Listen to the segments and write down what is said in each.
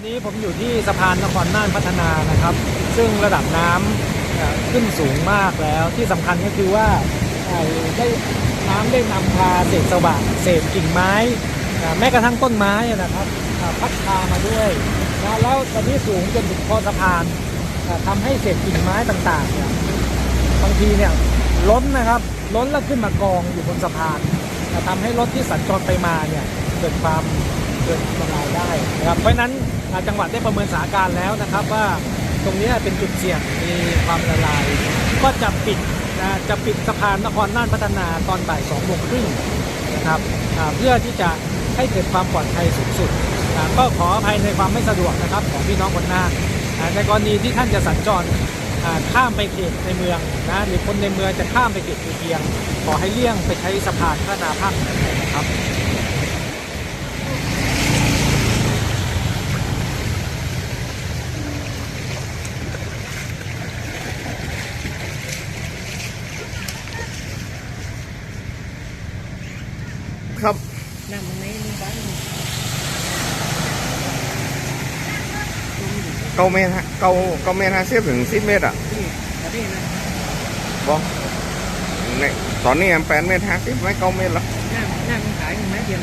อนนี้ผมอยู่ที่สะพานนครน่านพัฒนานะครับ ซึ่งระดับน้ำเอ่อขึ้นสูงมากแล้วที่สำคัญก็คือว่าได้น้ำได้นำพาเศษสวะเศษกิ่งไม้ แม้กระทั่งต้นไม้นะครับพัดพามาด้วยนะแล้วตอนนี้สูงจนถึงคอสะพานเอ่อทำให้เศษกิ่งไม้ต่างๆเนี่ยบางทีเนี่ยล้นนะครับล้นแล้วขึ้นมากองอยู่บนสะพานจะทำให้รถที่สัญจรไปมาเนี่ยเกิดความเกิดอันตรายได้นะครับเพราะฉะนั้น จังหวัดได้ประเมินสถานการณ์แล้วนะครับว่าตรงนี้เป็นจุดเสี่ยงมีความละลาย ก็จะปิดนะจะปิดสะพานนครน่านพัฒนาตอนบ่ายสองโมงครึ่งนะครับเพื่อที่จะให้เกิดความปลอดภัยสูงสุดก็ขออภัยในความไม่สะดวกนะครับของพี่น้องคนน่านอ่าในกรณีที่ท่านจะสัญจรข้ามไปเขตในเมืองนะหรือคนในเมืองจะข้ามไปเขตภูเพียง ขอให้เลี่ยงไปใช้สะพานพัฒนาภาคนะครับ ครับนำในหมู่บ้านเก้าเมตรฮะเก้าเก้าเมตรห้าสิบถึงสิบเมตรอะนี่ประเทศนะบอกในตอนนี้แปดเมตรห้าสิบไม่เก้าเมตรแล้วหน้าหน้ามันขายอยู่ไหมเดียว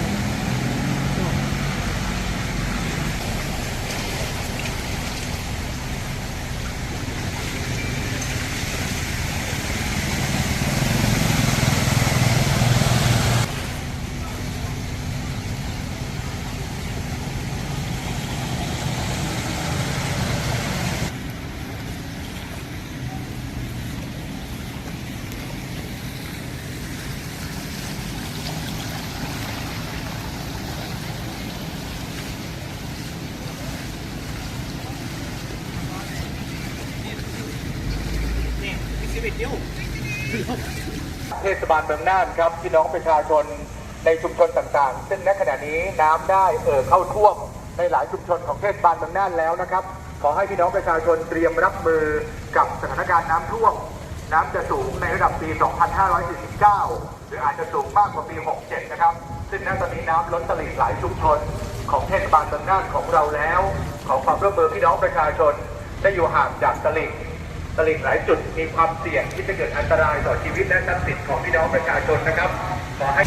เทศบาลเมืองน่านครับพี่น้องประชาชนในชุมชนต่างๆ ซึ่งณขณะนี้น้ำได้เอ่อเข้าท่วมในหลายชุมชนของเทศบาลเมืองน่านแล้วนะครับ ขอให้พี่น้องประชาชนเตรียมรับมือกับสถานการณ์น้ำท่วม น้ำจะสูงในระดับปี 2549 หรืออาจจะสูงมากกว่าปี 67 นะครับ ซึ่งณตอนนี้น้ำล้นตลิ่งหลายชุมชนของเทศบาลเมืองน่านของเราแล้ว ขอความร่วมมือพี่น้องประชาชนได้อยู่ห่างจากตลิ่ง ตลิ่งหลายจุดมีความเสี่ยงที่จะเกิดอันตรายต่อชีวิตและทรัพย์สินของพี่น้องประชาชนนะครับ ขอให้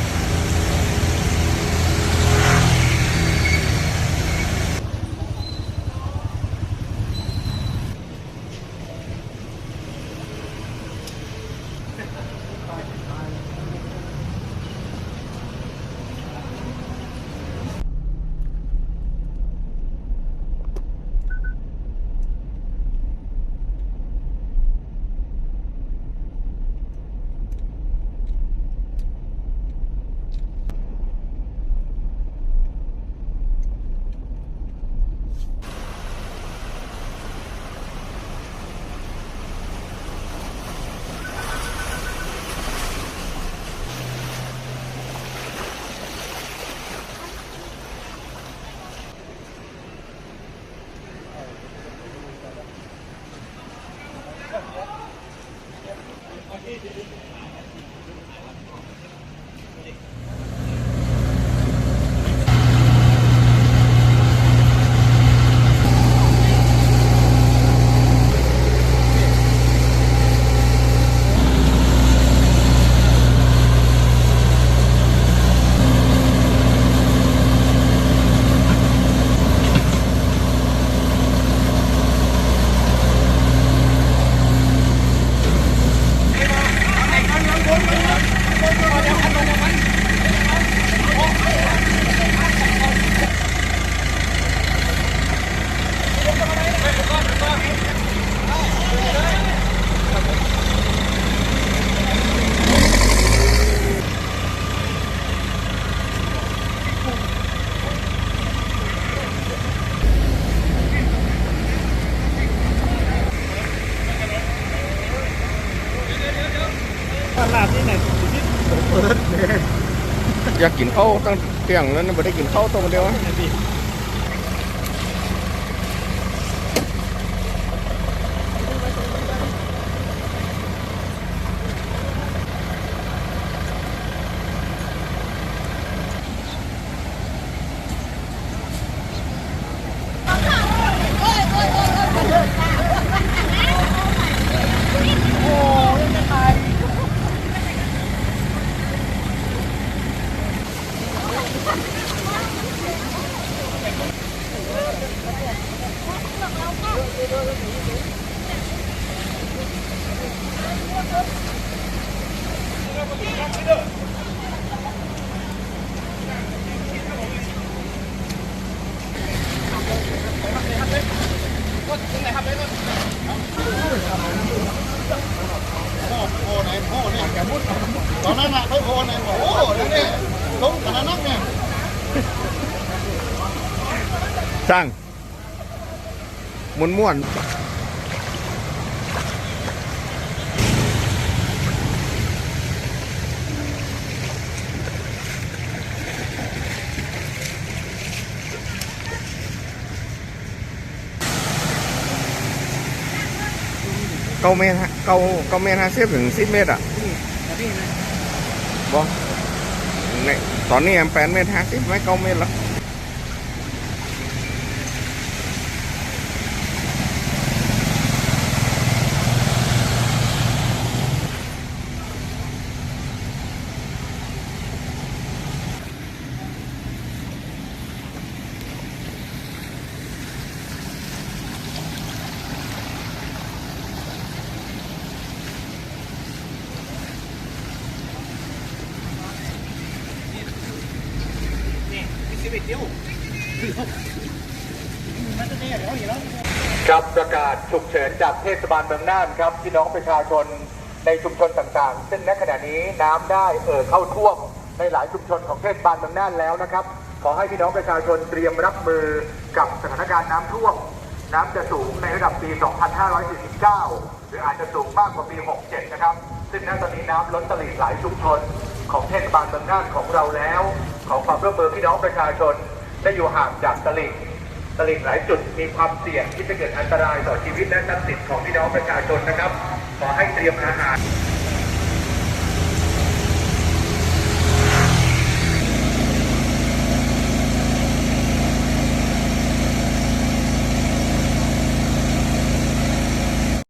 อยากกินข้าวตั้งเที่ยงแล้วนะไม่ได้กินข้าวตรงเดียว อะตอนนั้นน่ะเขาโอนเนี่ยบอกโอ้แล้วเนี่ยลงขนาดนั้นเนี่ย สร้างมวนม่วนเก้าเมตรฮะเก้าเก้าเมตรห้าสิบถึงสิบเมตรอะนี่แต่พี่นะบอในตอนนี้แปดเมตรห้าสิบไหมเก้าเมตรแล้ว ครับประกาศฉุกเฉินจากเทศบาลเมืองน่านครับพี่น้องประชาชนในชุมชนต่างๆ ซึ่งณขณะนี้น้ำได้เอ่อเข้าท่วมในหลายชุมชนของเทศบาลเมืองน่านแล้วนะครับ ขอให้พี่น้องประชาชนเตรียมรับมือกับสถานการณ์น้ำท่วม น้ำจะสูงในระดับปี 2549 หรืออาจจะสูงมากกว่าปี 67 นะครับ ซึ่งณตอนนี้น้ำล้นตลิ่งหลายชุมชนของเทศบาลเมืองน่านของเราแล้ว ขอความร่วมมือพี่น้องประชาชนได้อยู่ห่างจากตลิ่งตลิ่งหลายจุดมีความเสี่ยงที่จะเกิดอันตรายต่อชีวิตและทรัพย์สินของพี่น้องประชาชนนะครับ ขอให้เตรียมอาหาร